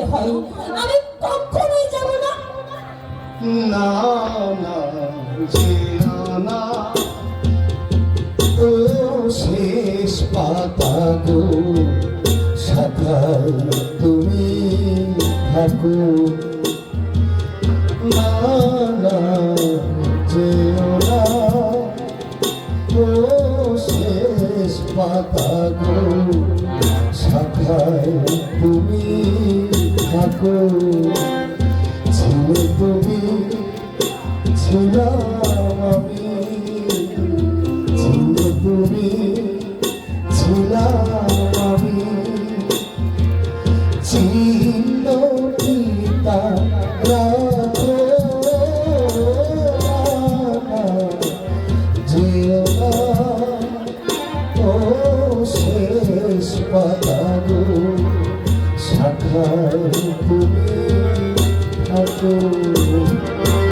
হয় আমি কখনোই যাব না। না না না। ও শেষ পাতা গো শাখায় তুমি থাকো। না না, যেও না। ও শেষ পাতা গো থাকো। ছিলে তুমি ছিলাম আমি। ছিলে তুমি ছিলাম আমি। চিহ্ন পিতা রাখো। না ও শেষ পাতা গো রাখায় তুমি